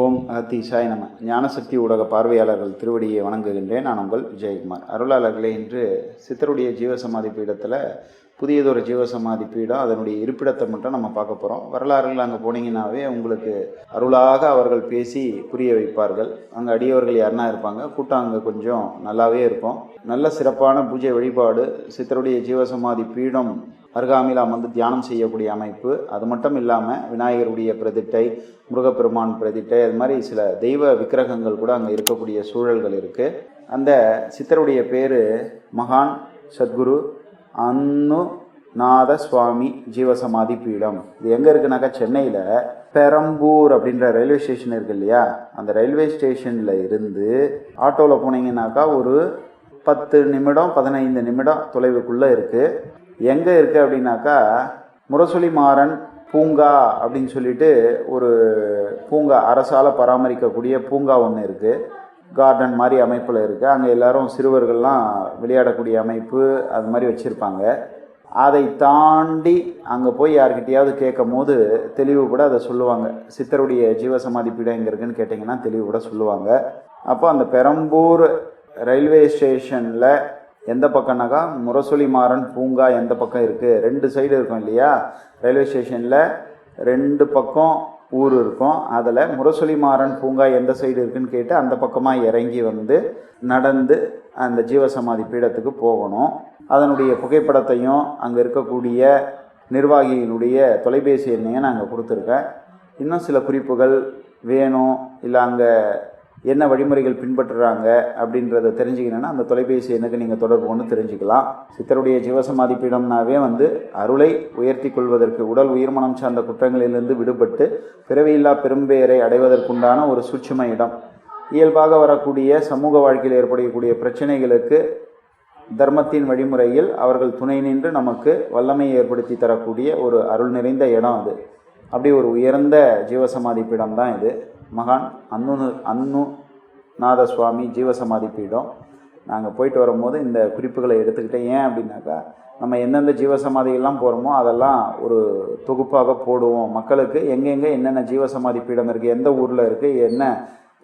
ஓம் அகத்தீசாய் நம. ஞானசக்தி ஊடக பார்வையாளர்கள் திருவடியை வணங்குகின்றேன். நான் உங்கள் விஜயகுமார். அருளாளர்களே இன்று சித்தருடைய ஜீவசமாதி பீடத்தில் புதியதொரு ஜீவசமாதி பீடம் அதனுடைய இருப்பிடத்தை மட்டும் நம்ம பார்க்க போகிறோம் வரலாறுகள் அங்கே போனீங்கன்னாவே உங்களுக்கு அருளாக அவர்கள் பேசி புரிய வைப்பார்கள். அங்கே அடியவர்கள் யாருனா இருப்பாங்க. கூட்டம் அங்கே கொஞ்சம் நல்லாவே இருக்கும். நல்ல சிறப்பான பூஜை வழிபாடு சித்தருடைய ஜீவசமாதி பீடம் அருகாமையில் அமர்ந்து தியானம் செய்யக்கூடிய அமைப்பு. அது மட்டும் இல்லாமல் விநாயகருடைய பிரதிட்டை முருகப்பெருமான் பிரதிட்டை அது மாதிரி சில தெய்வ விக்கிரகங்கள் கூட அங்கே இருக்கக்கூடிய சூழல்கள் இருக்குது அந்த சித்தருடைய பேர் மகான் சத்குரு அன்னு நாத சுவாமி ஜீவசமாதி பீடம். இது எங்கே இருக்குனாக்கா சென்னையில் பெரம்பூர் அப்படின்ற ரயில்வே ஸ்டேஷன் இருக்கு இல்லையா? அந்த ரயில்வே ஸ்டேஷனில் இருந்து ஆட்டோவில் போனீங்கன்னாக்கா ஒரு பத்து நிமிடம் பதினைந்து நிமிடம் தொலைவுக்குள்ளே இருக்குது எங்கே இருக்குது அப்படின்னாக்கா முரசொலி மாறன் பூங்கா அப்படின்னு சொல்லிட்டு ஒரு பூங்கா அரசால் பராமரிக்கக்கூடிய பூங்கா ஒன்று இருக்குது கார்டன் மாதிரி அமைப்பில் இருக்குது அங்கே எல்லாரும் சிறுவர்கள்லாம் விளையாடக்கூடிய அமைப்பு அது மாதிரி வச்சுருப்பாங்க. அதை தாண்டி அங்கே போய் யார்கிட்டையாவது கேட்கும் போது தெளிவு கூட அதை சொல்லுவாங்க. சித்தருடைய ஜீவசமாதி பீடம் எங்கே இருக்குன்னு கேட்டிங்கன்னா தெளிவு கூட சொல்லுவாங்க. அப்போ அந்த பெரம்பூர் ரயில்வே ஸ்டேஷனில் எந்த பக்கம்னாக்கா முரசொலி மாறன் பூங்கா எந்த பக்கம் இருக்குது ரெண்டு சைடு இருக்கும் இல்லையா? ரயில்வே ஸ்டேஷனில் ரெண்டு பக்கம் ஊர் இருக்கும். அதில் முரசொலி மாறன் பூங்கா எந்த சைடு இருக்குன்னு கேட்டு அந்த பக்கமாக இறங்கி வந்து நடந்து அந்த ஜீவசமாதி பீடத்துக்கு போகணும். அதனுடைய புகைப்படத்தையும் அங்கே இருக்கக்கூடிய நிர்வாகிகளுடைய தொலைபேசி எண்ணையும் நான் அங்கே கொடுத்துருக்கேன். இன்னும் சில குறிப்புகள் வேணும் இல்லை அங்கே என்ன வழிமுறைகள் பின்பற்றுறாங்க அப்படின்றத தெரிஞ்சுக்கணுன்னா அந்த தொலைபேசி எண்ணுக்கு நீங்கள் தொடர்பு கொண்டு தெரிஞ்சுக்கலாம். சித்தருடைய ஜீவசமாதி பீடம்னாவே வந்து அருளை உயர்த்தி கொள்வதற்கு உடல் உயிர்மனம் சார்ந்த குற்றங்களிலிருந்து விடுபட்டு பிறவியில்லா பெரும்பெயரை அடைவதற்குண்டான ஒரு சூட்சும இடம். இயல்பாக வரக்கூடிய சமூக வாழ்க்கையில் ஏற்படக்கூடிய பிரச்சனைகளுக்கு தர்மத்தின் வழிமுறையில் அவர்கள் துணை நின்று நமக்கு வல்லமையை ஏற்படுத்தி தரக்கூடிய ஒரு அருள் நிறைந்த இடம் அது. அப்படி ஒரு உயர்ந்த ஜீவசமாதி பீடம் தான் இது. மகான் அன்னு அன்னுநாத சுவாமி ஜீவசமாதி பீடம். நாங்கள் போயிட்டு வரும்போது இந்த குறிப்புகளை எடுத்துக்கிட்டேன் ஏன் அப்படின்னாக்கா நம்ம எந்தெந்த ஜீவசமாதிகள்லாம் போகிறோமோ அதெல்லாம் ஒரு தொகுப்பாக போடுவோம். மக்களுக்கு எங்கெங்கே என்னென்ன ஜீவசமாதி பீடம் இருக்குது எந்த ஊரில் இருக்குது என்ன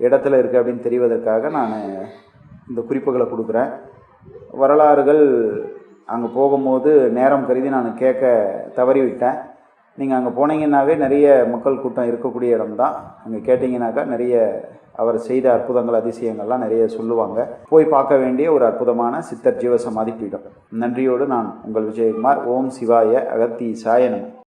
இடத்துல இருக்குது அப்படின்னு தெரிவதற்காக நான் இந்த குறிப்புகளை கொடுக்குறேன். வரலாறுகள் அங்கே போகும்போது நேரம் கருதி நான் கேட்க தவறிவிட்டேன். நீங்கள் அங்கே போனீங்கன்னாவே நிறைய மக்கள் கூட்டம் இருக்கக்கூடிய இடம் தான் அங்கே கேட்டிங்கனாக்கா நிறைய அவர் செய்த அற்புதங்கள் அதிசயங்கள்லாம் நிறைய சொல்லுவாங்க. போய் பார்க்க வேண்டிய ஒரு அற்புதமான சித்தர் ஜீவசமாதி பீடம். நன்றியோடு நான் உங்கள் விஜயகுமார். ஓம் சிவாய அகத்தி சாயனம்